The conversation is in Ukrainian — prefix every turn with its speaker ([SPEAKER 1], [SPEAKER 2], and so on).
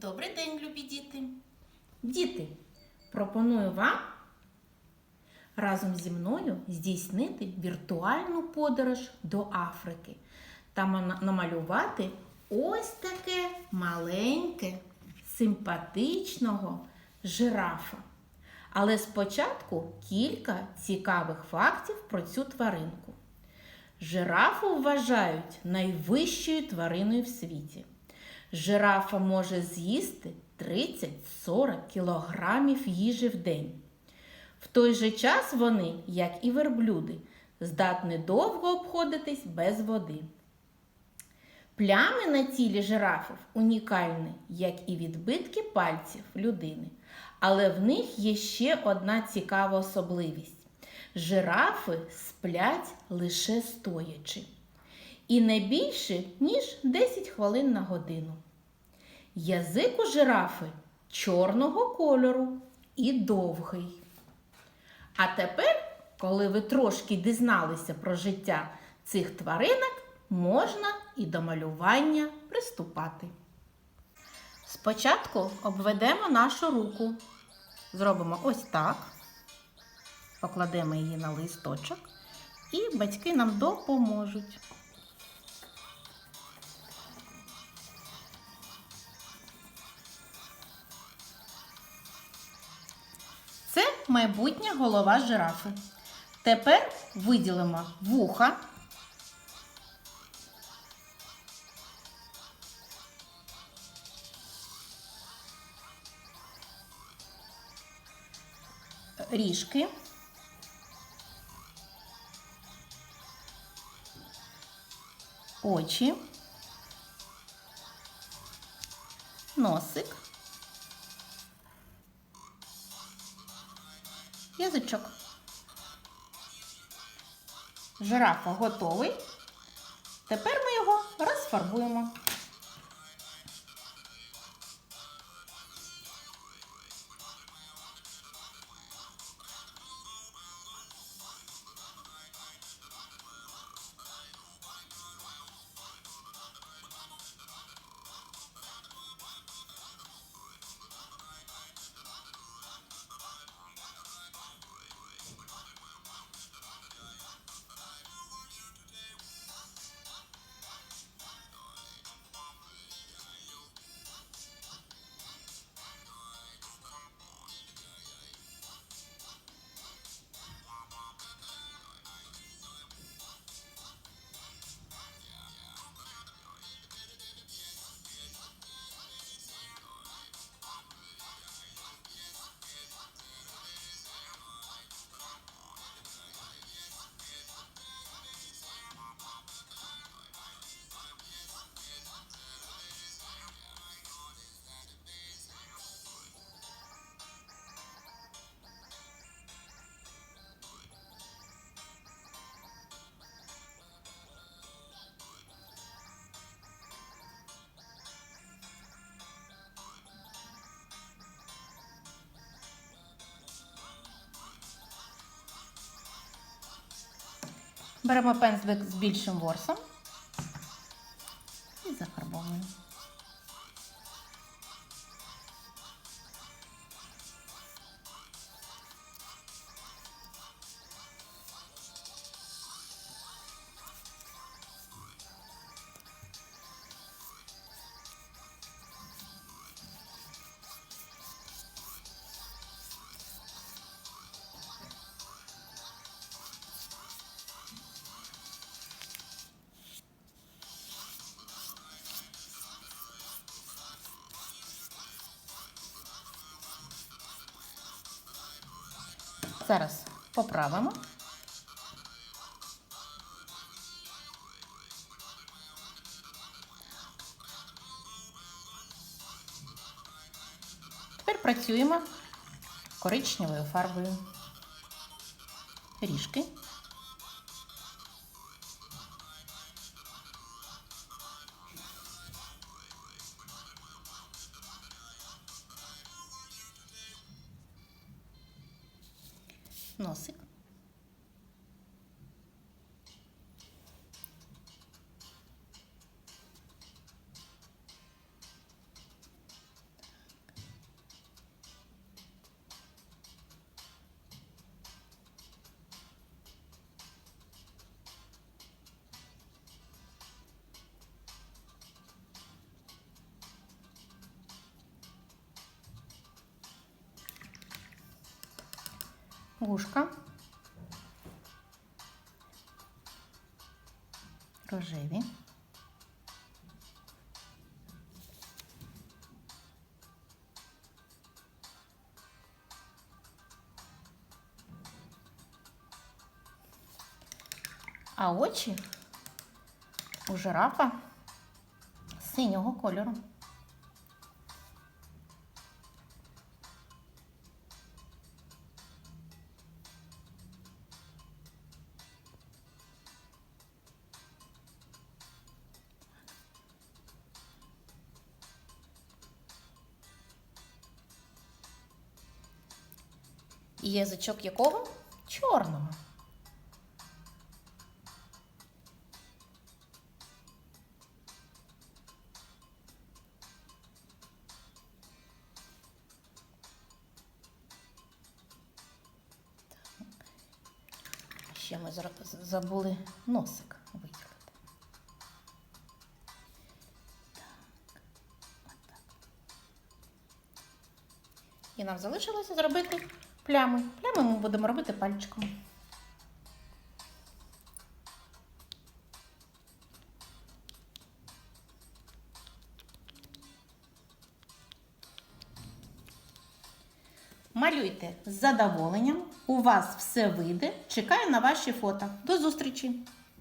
[SPEAKER 1] Добрий день, любі діти!
[SPEAKER 2] Діти, пропоную вам разом зі мною здійснити віртуальну подорож до Африки та намалювати ось таке маленьке, симпатичного жирафа. Але спочатку кілька цікавих фактів про цю тваринку. Жирафу вважають найвищою твариною в світі. Жирафа може з'їсти 30-40 кілограмів їжі в день. В той же час вони, як і верблюди, здатні довго обходитись без води. Плями на тілі жирафів унікальні, як і відбитки пальців людини. Але в них є ще одна цікава особливість. Жирафи сплять лише стоячи. І не більше, ніж 10 хвилин на годину. Язик у жирафи чорного кольору і довгий. А тепер, коли ви трошки дізналися про життя цих тваринок, можна і до малювання приступати. Спочатку обведемо нашу руку. Зробимо ось так. Покладемо її на листочок, і батьки нам допоможуть. Майбутня голова жирафи. Тепер виділимо вуха. Ріжки. Очі. Носик. Язичок. Жирафа готовий. Тепер ми його розфарбуємо. Беремо пензлик з більшим ворсом і зафарбовуємо. Зараз поправимо. Тепер працюємо коричневою фарбою. Ріжки. Носик. Вушка. Рожеві. А очі у жирафа синього кольору. І язичок якого? Чорного. Ще ми забули носик виділити. І нам залишилося зробити плями. Плями ми будемо робити пальчиком. Малюйте з задоволенням. У вас все вийде. Чекаю на ваші фото. До зустрічі!